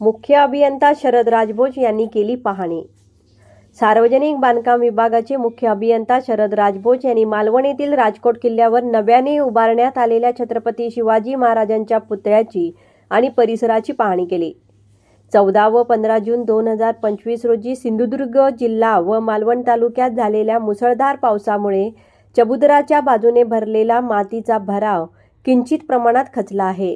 मुख्य अभियंता शरद राजभोज यांनी केली पाहणी. सार्वजनिक बांधकाम विभागाचे मुख्य अभियंता शरद राजभोज यांनी मालवण येथील राजकोट किल्ल्यावर नव्याने उभारण्यात आलेल्या छत्रपती शिवाजी महाराजांच्या पुतळ्याची आणि परिसराची पाहणी केली. चौदा व पंधरा जून दोन हजार पंचवीस रोजी सिंधुदुर्ग जिल्हा व मालवण तालुक्यात झालेल्या मुसळधार पावसामुळे चबुतराच्या बाजूने भरलेला मातीचा भराव किंचित प्रमाणात खचला आहे.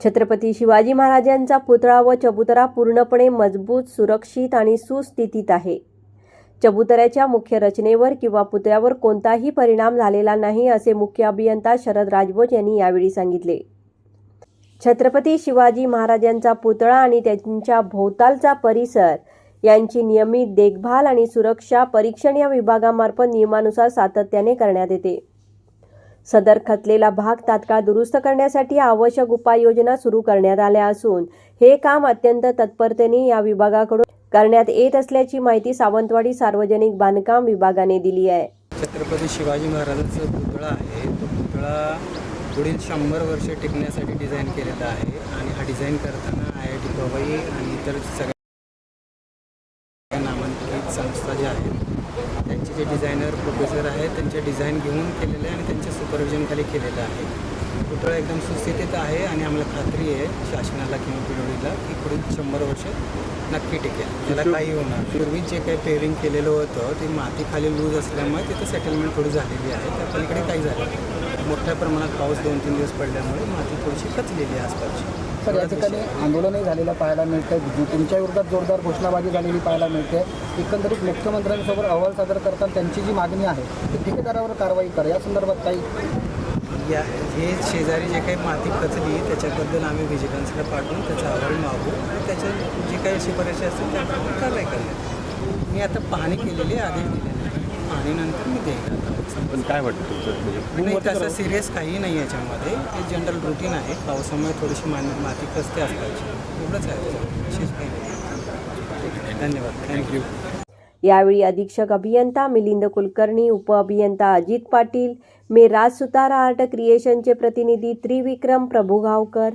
छत्रपती शिवाजी महाराजांचा पुतळा व चबुतरा पूर्णपणे मजबूत सुरक्षित आणि सुस्थितीत आहे. चबुतऱ्याच्या मुख्य रचनेवर किंवा पुतळ्यावर कोणताही परिणाम झालेला नाही असे मुख्य अभियंता शरद राजभोज यांनी यावेळी सांगितले. छत्रपती शिवाजी महाराजांचा पुतळा आणि त्यांच्या भोवतालचा परिसर यांची नियमित देखभाल आणि सुरक्षा परीक्षण या विभागामार्फत नियमानुसार सातत्याने करण्यात येते. सदर खचलेला भाग तात्काळ दुरुस्त करण्यासाठी आवश्यक उपाययोजना सुरू करण्यात आल्या असून हे काम अत्यंत तत्परतेने या विभागाकडून करण्यात येत असल्याची माहिती सावंतवाडी सार्वजनिक बांधकाम विभागाने दिली आहे. छत्रपती शिवाजी महाराजांचा पुतळा आहे. तो पुतळा पुढील शंभर वर्षे टिकण्यासाठी डिझाईन केलेला आहे आणि हा डिझाईन करताना आय आय टी गवई आणि इतर सगळ्या नामांकित संस्था ज्या आहेत त्यांचे जे डिझायनर प्रोफेसर आहेत त्यांचे डिझाईन घेऊन केलेले आहे आणि त्यांच्या सुपरविजनखाली केलेलं आहे पुतळा एकदम सुस्थितीत आहे आणि आम्हाला खात्री आहे शासनाला किंवा पिढीला की पुढील शंभर वर्ष नक्की टिकेल त्याला काही होणार. पूर्वी जे काही पेरिंग केलेलं होतं ते माती खाली लूज असल्यामुळे तिथं सेटलमेंट थोडी झालेली आहे त्या पलीकडे काही झालं नाही. मोठ्या प्रमाणात पाऊस दोन तीन दिवस पडल्यामुळे माती थोडीशी खचलेली आहे आसपासची तर या ठिकाणी आंदोलनही झालेलं पाहायला मिळतं तुमच्या विरोधात जोरदार घोषणाबाजी झालेली पाहायला मिळते. एकंदरीत मुख्यमंत्र्यांसोबत अहवाल सादर करताना त्यांची जी मागणी आहे ती ठेकेदारावर कारवाई कर. या संदर्भात काही या हे शेजारी जे काही माती खचली त्याच्याबद्दल आम्ही व्हिजिलन्सला पाठवून त्याचा अहवाल मागू. आणि त्याच्या जे काही शिफारशी असतील त्याप्रमाणे कारवाई करण्यात मी आता पाहणी केलेली आहे आदेश पाहणीनंतर मी देईन आता पण काय वाटतं तुमचं? म्हणजे नाही तसं सिरियस काही नाही याच्यामध्ये. हे जनरल रुटीन आहे. पावसामुळे थोडीशी मान माती खचते असल्याची एवढंच आहे. विशेष काही नाही. धन्यवाद. थँक्यू यावेळी अधीक्षक अभियंता मिलिंद कुलकर्णी उपअभियंता अजित पाटील मे राज सुतार आर्ट क्रिएशनचे प्रतिनिधी त्रिविक्रम प्रभुगावकर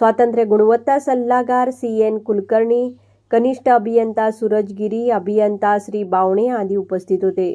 स्वातंत्र्य गुणवत्ता सल्लागार सी एन कुलकर्णी कनिष्ठ अभियंता सूरज गिरी अभियंता श्री बावणे आदी उपस्थित होते.